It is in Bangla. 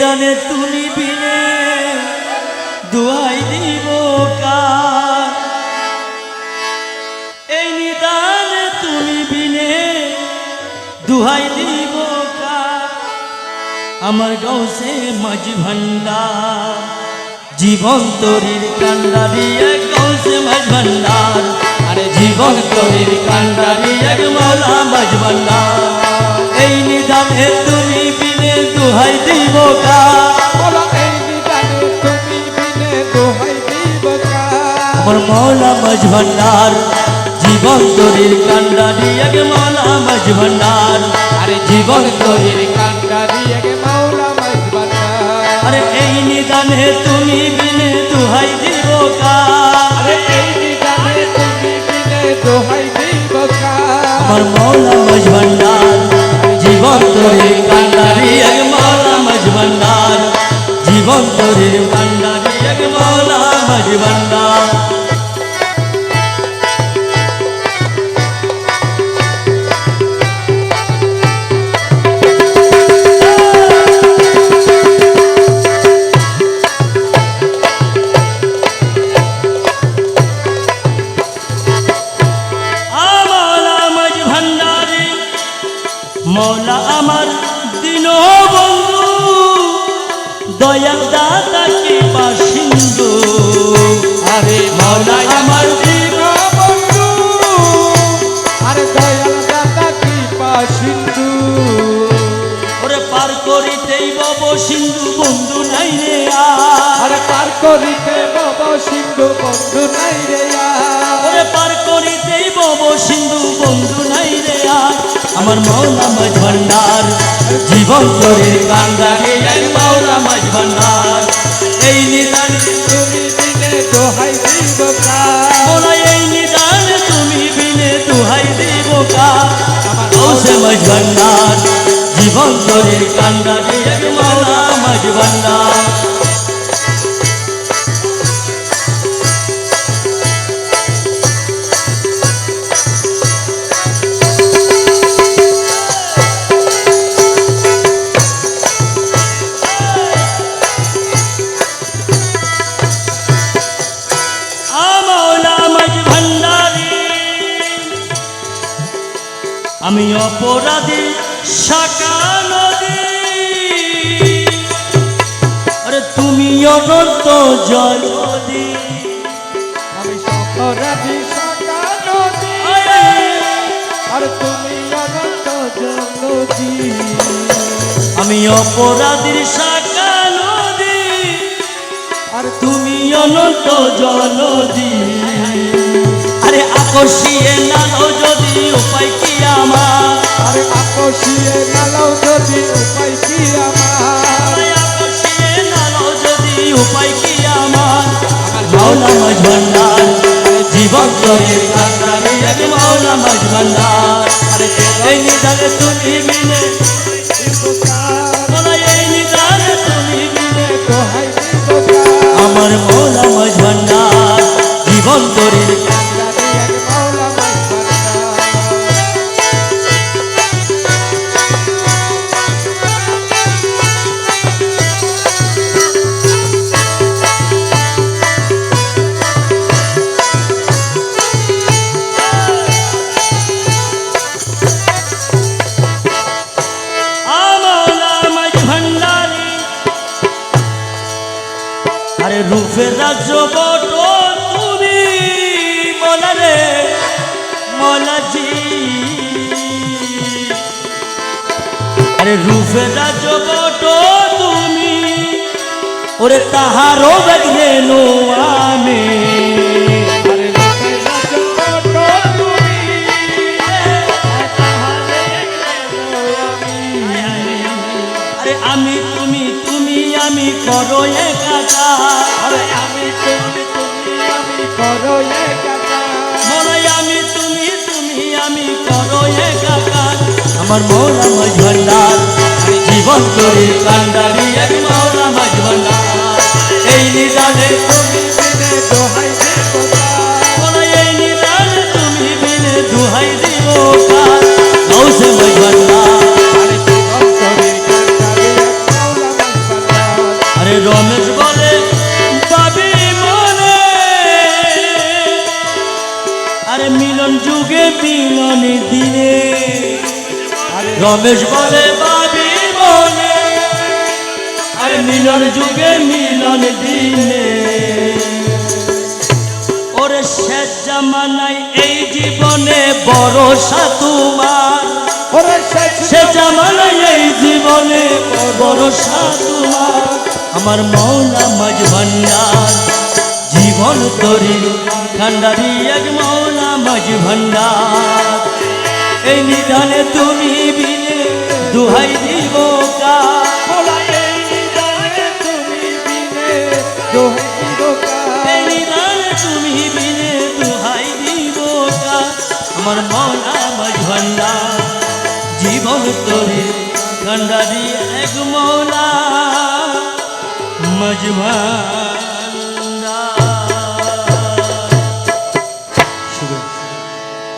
নিদানে তুমি বিনে দুহাই দিব কার? এই নিদানে তুমি বিনে দুহাই দিব আমার গৌসে মাঝ ভান্ডার জীবন তরির কান্ডারি এক গৌসে মাঝ ভান্ডার। আরে জীবন তরির কান্ডারি এক মৌলা মাঝ ভান্ডার। এই নিদানে তুমি বিনে দুহাই দিব আমার মৌলা মাঝ ভান্ডার জীবন তরির কান্ডারি এক মৌলা মাঝ ভান্ডার আরে জীবন তরির কান্ডারি এক মাওলা মজবানা আরে এই নিদানে তুমি বিনে দুহাই দিব আরে এই নিদানে তুমি বিনে দোহাই দিব আমার মৌলা মাঝ তরির কান্ডারি এক মৌলা মজবন্দার জীবন তরির কান্ডারি এক মৌলা মাঝ দয়াল দাদা কি বাসিন্দু আরে মৌলা আমার বন্ধু আরে দয়াল দাতা কি সিন্ধু। ওরে পার করিতেই বব সিন্ধু বন্ধু নাই রে আর। পার করিতে বাবা সিন্ধু বন্ধু নাই রে আর। ওরে পার করিতেই বব সিন্ধু বন্ধু নাই রে আমার মৌলা মাঝ ভান্ডার। জীবন করে কান্দারে এই মৌলা মাঝ ভান্ডার। এই নিদান তুমি দিলে দোহাই দিব কার। এই নিদান তুমি বিনে দোহাই দিব কৌশে মাঝ ভান্ডার। জীবন করে কান্দারে আমি অপরাধী, শাখা নদী। আরে তুমি অনন্ত জলদি আমি জনদী আমি অপরাধীর শাখা নদী। আর তুমি অনন্ত জলদি উপায় কি আমার? মাওলা মাঝ ভান্ডার। জীবন তরির কান্দারে এক মাওলা মাঝ আরে তুমি মোলা আরে রূপের বট তুমি, মলা রে মলাজি আরে রূপের বট তুমি, ওরে তাহারও দেখলে নো আমি আমি তুমি তুমি আমি করো আরে আমি তুমি তুমি, আমি করো আমি তুমি তুমি, আমি করো আমার মৌলা জীবন করে কান্ডারি, এক মৌলা মাঝ ভান্ডার। এই এই নিদানে তুমি বিনে দুহাই মাঝ দিনে আরে রমেশ বলে পাবি মনে। আরে মিলন যুগে মিলন দিনে ওরে শেষ জামানাই এই জীবনে ভরসা তোমার ওরে সে জামানাই এই জীবনে ভরসা তোমার আমার মৌলা মাঝ ভান্ডার। জীবন তরি ঠান্ডারি এক মৌলা মাঝ ভান্ডার। এই নিধানে তুমি বিনে দুহাই দিব আমার মৌলা মাঝ ভান্ডার। জীবন তরি ঠান্ডারি এক মৌলা মজভা